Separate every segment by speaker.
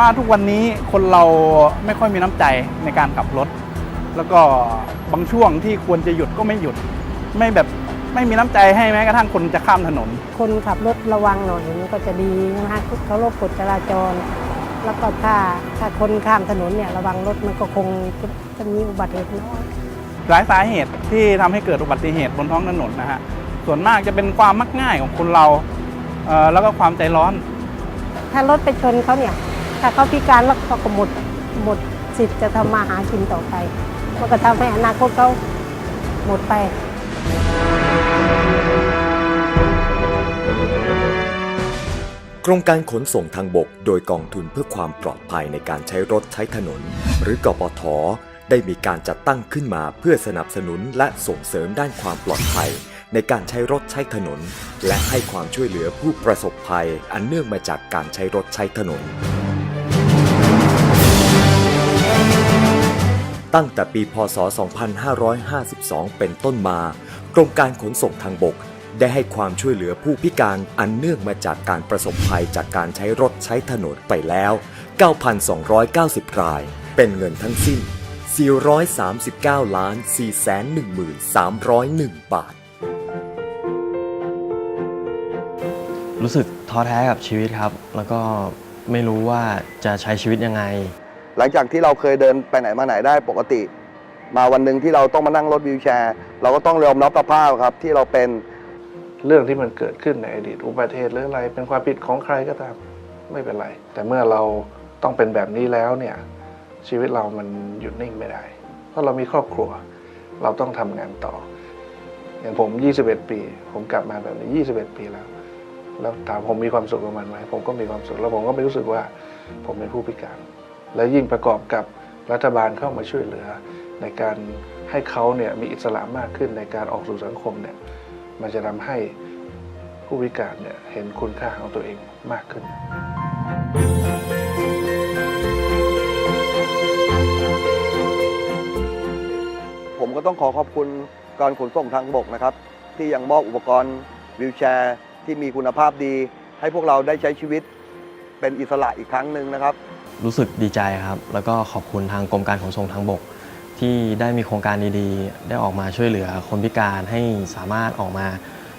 Speaker 1: ผมว่าทุกวันนี้คนเราไม่ค่อยมีน้ำใจในการขับรถ แล้วก็บางช่วงที่ควรจะหยุดก็ไม่หยุด ไม่แบบไม่มีน้ำใจให้แม้กระทั่งคนจะข้ามถนน
Speaker 2: คนขับรถระวังหน่อยมันก็จะดีนะคะเขารบกฎจราจร แล้วก็ถ้าถ้าคนข้ามถนนเนี่ยระวังรถมันก็คงจะจะมีอุบัติเหตุน้อย
Speaker 1: หลายสาเหตุที่ทำให้เกิดอุบัติเหตุบนท้องถนนนะฮะส่วนมากจะเป็นความมักง่ายของคนเราเอ่อแล้วก็ความใจร้อน
Speaker 2: ถ้ารถไปชนเขาเนี่ย ถ้าเขาพิการแล้วเขาก็หมดหมดสิทธิ์จะทำมาหากินต่อไป มันก็ทำให้อนาคตเขาหมดไป
Speaker 3: โครงการขนส่งทางบกโดยกองทุนเพื่อความปลอดภัยในการใช้รถใช้ถนน หรือกปท ได้มีการจัดตั้งขึ้นมาเพื่อสนับสนุนและส่งเสริมด้านความปลอดภัย ในการใช้รถใช้ถนน และให้ความช่วยเหลือผู้ประสบภัย อันเนื่องมาจากการใช้รถใช้ถนน ตั้งแต่ปีพศ 2552 เป็นต้นมา กรมการขนส่งทางบก ได้ให้ความช่วยเหลือผู้พิการอันเนื่องมาจากการประสบภัยจากการใช้รถใช้ถนนไปแล้ว 9,290 ราย เป็นเงินทั้งสิ้น 439ล้าน413,301 บาท
Speaker 4: รู้สึกท้อแท้กับชีวิตครับ แล้วก็ไม่รู้ว่าจะใช้ชีวิตยังไง
Speaker 5: หลังจากที่เราเคยเดินไปไหนมาไหนได้ปกติ มาวันหนึ่งที่เราต้องมานั่งรถวีลแชร์ เราก็ต้องยอมรับสภาพครับที่เราเป็น
Speaker 6: เรื่องที่มันเกิดขึ้นในอดีตอุบัติเหตุหรืออะไร เป็นความผิดของใครก็ตามไม่เป็นไร แต่เมื่อเราต้องเป็นแบบนี้แล้วเนี่ยชีวิตเรามันหยุดนิ่งไม่ได้ เพราะเรามีครอบครัว เราต้องทำงานต่อ อย่างผม 21 ปี ผมกลับมาแบบนี้ 21 ปีแล้ว แล้วถามผมมีความสุขกับมันไหมผมก็มีความสุขแล้วผมก็ไม่รู้สึกว่าผมเป็นผู้พิการ และยิ่งประกอบกับรัฐบาลเข้ามาช่วยเหลือ ในการให้เขาเนี่ยมีอิสระมากขึ้นในการออกสู่สังคมเนี่ยมันจะทำให้ผู้พิการเนี่ยเห็นคุณค่าของตัวเองมากขึ้น
Speaker 5: ผมก็ต้องขอขอบคุณการขนส่งทางบกนะครับ ที่ยังมอบอุปกรณ์วีลแชร์ ที่มีคุณภาพดี ให้พวกเราได้ใช้ชีวิต เป็นอิสระอีกครั้งหนึ่งนะครับ
Speaker 4: รู้สึกดีใจครับ แล้วก็ขอบคุณทางกรมการขนส่งทางบก ที่ได้มีโครงการดีๆ ได้ออกมาช่วยเหลือคนพิการให้สามารถออกมา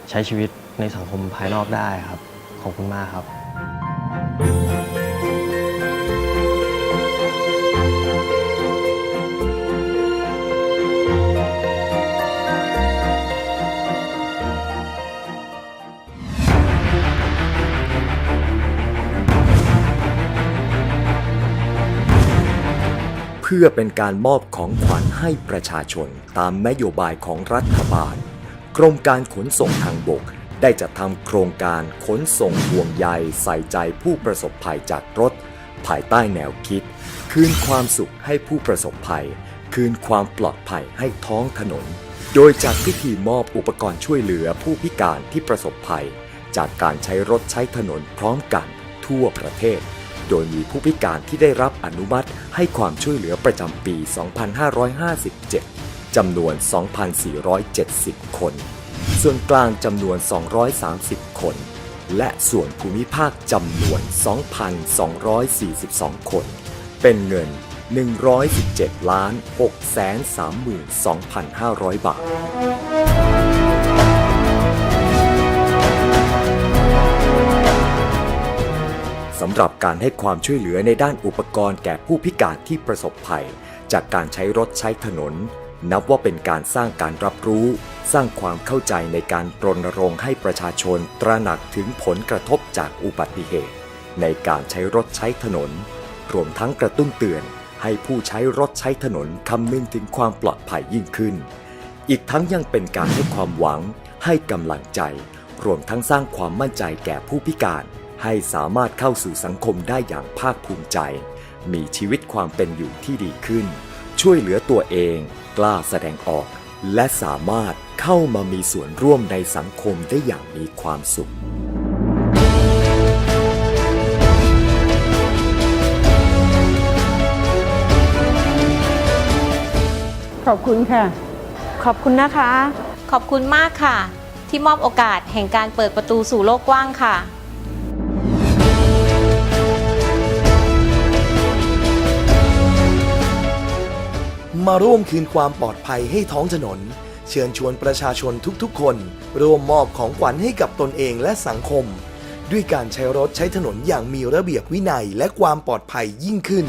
Speaker 4: ใช้ชีวิตในสังคมภายนอกได้ครับ ขอบคุณมากครับ
Speaker 3: พื่อเป็นการมอบของขวัญให้ประชาชนตามนโยบายของรัฐบาล กรมการขนส่งทางบก ได้จัดทำโครงการขนส่งห่วงใยใส่ใจผู้ประสบภัยจากรถ ภายใต้แนวคิด คืนความสุขให้ผู้ประสบภัย คืนความปลอดภัยให้ท้องถนน โดยจัดพิธีมอบอุปกรณ์ช่วยเหลือผู้พิการที่ประสบภัย จากการใช้รถใช้ถนนพร้อมกันทั่วประเทศ โดยมีผู้พิการที่ได้รับอนุมัติให้ความช่วยเหลือประจำปี 2557 จำนวน 2,470 คน ส่วนกลางจำนวน 230 คน และส่วนภูมิภาคจำนวน 2,242 คน เป็นเงิน 117 ล้าน632,500 บาทำหรับการให้ความช่วยเหลือในด้านอุปกรณ์แก่ผู้พิการที่ประสบภัย จากการใช้รถใช้ถนน นับว่าเป็นการสร้างการรับรู้ สร้างความเข้าใจในการรณรงค์ให้ประชาชนตระหนักถึงผลกระทบจากอุบัติเหตุ ในการใช้รถใช้ถนน รวมทั้งกระตุ้นเตือนให้ผู้ใช้รถใช้ถนนคำนึงถึงความปลอดภัยยิ่งขึ้น อีกทั้งยังเป็นการให้ความหวัง ให้กำลังใจ รวมทั้งสร้างความมั่นใจแก่ผู้พิการ ให้สามารถเข้าสู่สังคมได้อย่างภาคภูมิใจ มีชีวิตความเป็นอยู่ที่ดีขึ้น ช่วยเหลือตัวเอง กล้าแสดงออก และสามารถเข้ามามีส่วนร่วมในสังคมได้อย่างมีความสุข
Speaker 2: ขอบคุณค่ะ
Speaker 7: ขอบคุณนะคะ ขอบคุณมากค่ะ ที่มอบโอกาสแห่งการเปิดประตูสู่โลกกว้างค่ะ
Speaker 8: มาร่วมคืนความปลอดภัยให้ท้องถนน เชิญชวนประชาชนทุกๆ คน ร่วมมอบของขวัญให้กับตนเองและสังคม ด้วยการใช้รถใช้ถนนอย่างมีระเบียบวินัยและความปลอดภัยยิ่งขึ้น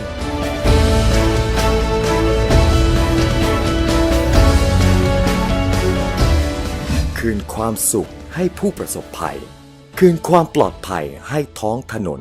Speaker 3: คืนความสุขให้ผู้ประสบภัย คืนความปลอดภัยให้ท้องถนน